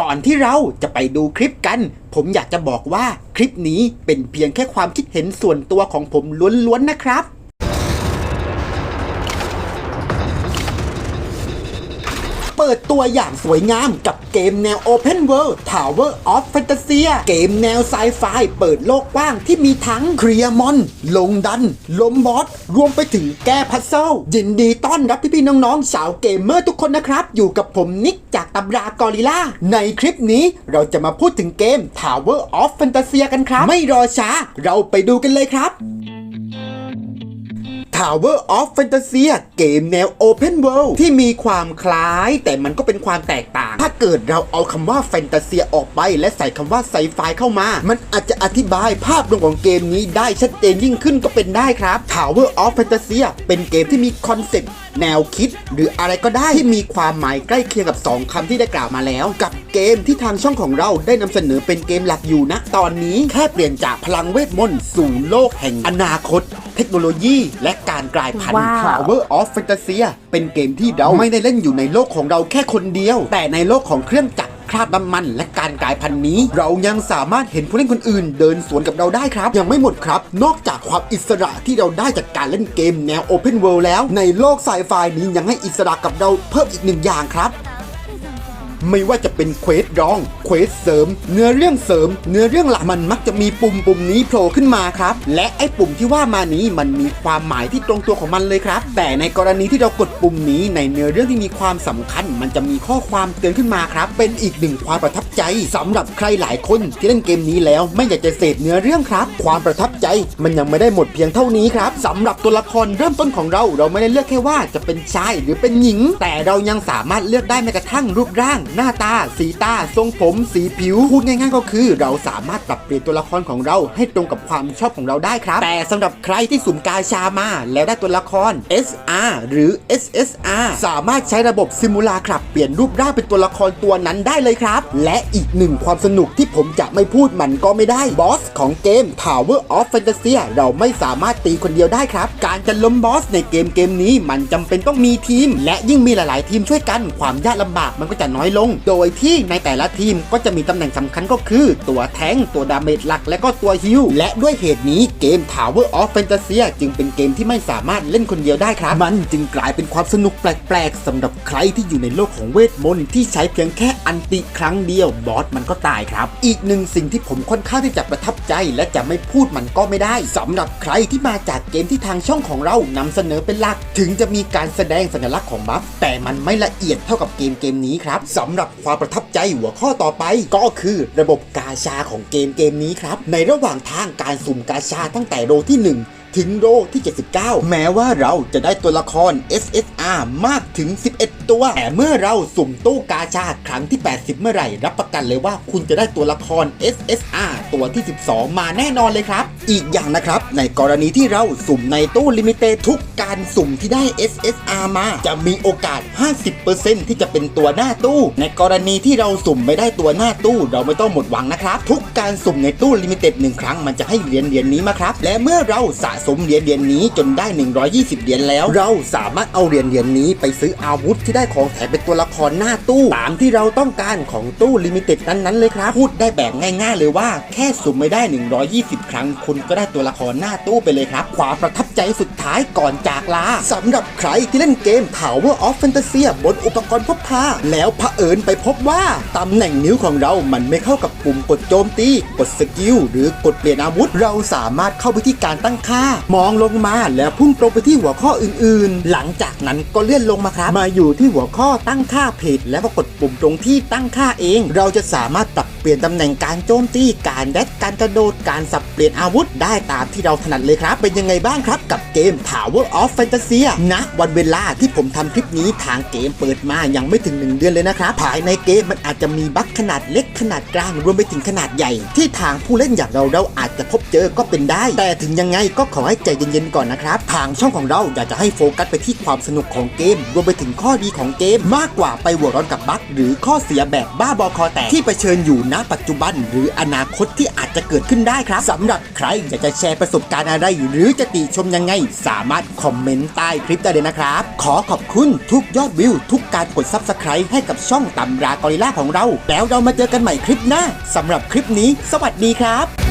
ก่อนที่เราจะไปดูคลิปกัน ผมอยากจะบอกว่าคลิปนี้เป็นเพียงแค่ความคิดเห็นส่วนตัวของผมล้วนๆนะครับ เปิดตัวอย่างสวยงามกับเกมแนว Open World Tower of Fantasy เกมแนวไซไฟเปิดโลกกว้างที่มีทั้งเคลียร์มอน ลงดัน ลมบอส รวมไปถึงแก้พัซเซิลยินดีต้อนรับพี่ๆน้องๆ สาวเกมเมอร์ทุกคนนะครับ อยู่กับผมนิกจากตำรากอริล่า ในคลิปนี้เราจะมาพูดถึงเกม Tower of Fantasy กันครับ ไม่รอช้า เราไปดูกันเลยครับ Tower of Fantasy เกมแนว Open World ที่มีความคล้าย แต่มันก็เป็นความแตกต่าง ถ้าเกิดเราเอาคำว่าแฟนตาเซียออกไป และใส่คำว่าไซไฟเข้ามา มันอาจจะอธิบายภาพรวมของเกมนี้ได้ชัดเจนยิ่งขึ้นก็เป็นได้ครับ Tower of Fantasy เป็นเกมที่มีคอนเซ็ปต์แนวคิด หรืออะไรก็ได้ที่มีความหมายใกล้เคียงกับ 2คำที่ได้กล่าวมาแล้ว กับเกมที่ทางช่องของเราได้นำเสนอเป็นเกมหลักอยู่ณตอนนี้แค่เปลี่ยนจากพลังเวทมนต์สู่โลกแห่งอนาคต ทคโนโลยี และการกลายพันธุ์ ว้าว Tower of Fantasy เป็นเกมที่เราไม่ได้เล่นอยู่ในโลกของเราแค่คนเดียว แต่ในโลกของเครื่องจักรคราบน้ำมัน และการกลายพันธุ์นี้ เรายังสามารถเห็นผู้เล่นคนอื่น เดินสวนกับเราได้ครับ ยังไม่หมดครับ นอกจากความอิสระที่เราได้จากการเล่นเกมแนว Open World แล้ว ในโลกไซไฟนี้ยังให้อิสระกับเราเพิ่มอีกหนึ่งอย่างครับ ไม่ว่าจะเป็นเควสรอง เควสเสริม เนื้อเรื่องเสริม เนื้อเรื่องหลักมันมักจะมีปุ่มปุ่มนี้โผล่ขึ้นมาครับ และไอ้ปุ่มที่ว่ามานี้มันมีความหมายที่ตรงตัวของมันเลยครับ แต่ในกรณีที่เรากดปุ่มนี้ในเนื้อเรื่องที่มีความสำคัญ มันจะมีข้อความเตือนขึ้นมาครับ เป็นอีกหนึ่งความประทับ ใจสำหรับใครหลายคนที่เล่นเกมนี้แล้วไม่อยากจะเสพเนื้อเรื่องครับ ความประทับใจมันยังไม่ได้หมดเพียงเท่านี้ครับสำหรับตัวละครเริ่มต้นของเราเราไม่ได้เลือกแค่ว่าจะเป็นชายหรือเป็นหญิง แต่เรายังสามารถเลือกได้แม้กระทั่งรูปร่าง หน้าตา สีตา ทรงผม สีผิวพูดง่ายๆก็คือ เราสามารถปรับเปลี่ยนตัวละครของเราให้ตรงกับความชอบของเราได้ครับ แต่สำหรับใครที่สุ่มกาชามา แล้วได้ตัวละคร SR หรือ SSR สามารถใช้ระบบซิมูลาครับเปลี่ยนรูปร่างเป็นตัวละครตัวนั้นได้เลยครับ และอีกหนึ่งความสนุกที่ผมจะไม่พูดมันก็ไม่ได้บอสของเกม Tower of Fantasy เราไม่สามารถตีคนเดียวได้ครับ การจะล้มบอสในเกมเกมนี้มันจำเป็นต้องมีทีม และยิ่งมีหลายๆ ทีมช่วยกันความยากลำบากมันก็จะน้อยลง โดยที่ในแต่ละทีมก็จะมีตำแหน่งสำคัญก็คือ ตัวแทงตัวดาเมจหลักและก็ตัวฮิลและด้วยเหตุนี้เกม Tower of Fantasy จึงเป็นเกมที่ไม่สามารถเล่นคนเดียวได้ครับ มันจึงกลายเป็นความสนุกแปลกๆสำหรับใครที่อยู่ในโลกของเวทมนต์ที่ใช้เพียงแค่อันติครั้งเดียวบอสมันก็ตายครับ อีกหนึ่งสิ่งที่ผมค่อนข้างที่จะประทับใจ และจะไม่พูดมันก็ไม่ได้สำหรับใครที่มาจากเกมที่ทางช่องของเรานำเสนอเป็นหลัก ถึงจะมีการแสดงสัญลักษณ์ของบัฟแต่มันไม่ละเอียดเท่ากับเกมเกมนี้ครับสำหรับความประทับใจหัวข้อต่อไป ก็คือระบบกาชาของเกมเกมนี้ครับ ในระหว่างทางการสุ่มกาชาตั้งแต่โรที่ 1ถึงโรที่ 79 แม้ว่าเราจะได้ตัวละคร SSR มากถึง 11 ตัวแต่เมื่อเราสุ่มตู้กาชาครั้งที่ 80 เมื่อไหร่ รับประกันเลยว่าคุณจะได้ตัวละคร SSR ตัวที่ 12 มาแน่นอนเลยครับ อีกอย่างนะครับ ในกรณีที่เราสุ่มในตู้ลิมิเต็ดทุกการสุ่มที่ได้ SSR มา จะมีโอกาส 50%ที่จะเป็นตัวหน้าตู้ ในกรณีที่เราสุ่มไม่ได้ตัวหน้าตู้ เราไม่ต้องหมดหวังนะครับ ทุกการสุ่มในตู้ลิมิเต็ดหนึ่งครั้งมันจะให้เหรียญเหรียญนี้มาครับ และเมื่อเราสะสมเหรียญเหรียญนี้จนได้ 120 เหรียญแล้ว เราสามารถเอาเหรียญเหรียญนี้ไปซื้ออาวุธที่ได้ได้ของแถมเป็นตัวละครหน้าตู้ตามที่เราต้องการของตู้ลิมิเต็ดนั้นๆเลยครับ พูดได้แบบง่ายๆเลยว่า แค่สุ่มไม่ได้ 120 ครั้ง คุณก็ได้ตัวละครหน้าตู้ไปเลยครับ ความประทับใจสุดท้ายก่อนจากลาสำหรับใครที่เล่นเกม Tower of Fantasy บนอุปกรณ์พกพา แล้วเผอิญไปพบว่าตำแหน่งนิ้วของเรา มันไม่เข้ากับปุ่มกดโจมตี กดสกิล หรือกดเปลี่ยนอาวุธ เราสามารถเข้าไปที่การตั้งค่า มองลงมาแล้วพุ่งตรงไปที่หัวข้ออื่นๆ หลังจากนั้นก็เลื่อนลงมาครับ มาอยู่ที่หัวข้อตั้งค่าเพจแล้วก็กดปุ่มตรงที่ตั้งค่าเอง เราจะสามารถปรับเปลี่ยนตำแหน่งการโจมตีการแดดการกระโดดการสับเปลี่ยนอาวุธได้ตามที่เราถนัดเลยครับ เป็นยังไงบ้างครับกับเกม Tower of Fantasy ณวันเวลาที่ผมทำคลิปนี้ทางเกมเปิดมายังไม่ถึง 1 เดือนเลยนะครับภายในเกมมันอาจจะมีบั๊กขนาดเล็กขนาดกลางรวมไปถึงขนาดใหญ่ ที่ทางผู้เล่นอย่างเราเราอาจจะพบเจอก็เป็นได้ แต่ถึงยังไงก็ขอให้ใจเย็นๆก่อนนะครับทางช่องของเราอยากจะให้โฟกัสไปที่ความสนุกของเกม รวมไปถึงข้อดีของเกมมากกว่าไปหัวร้อนกับบั๊กหรือข้อเสียแบบบ้าบอคอแตกที่เผชิญอยู่ณปัจจุบัน หรืออนาคตที่อาจจะเกิดขึ้นได้ครับสำหรับใครอยากจะแชร์ประสบการณ์อะไร หรือจะติชมยังไง สามารถคอมเมนต์ใต้คลิปได้เลยนะครับ ขอขอบคุณทุกยอดวิว ทุกการกด Subscribe ให้กับช่องตำรากอริลล่าของเรา แล้วเรามาเจอกันใหม่คลิปหน้าสำหรับคลิปนี้ สวัสดีครับ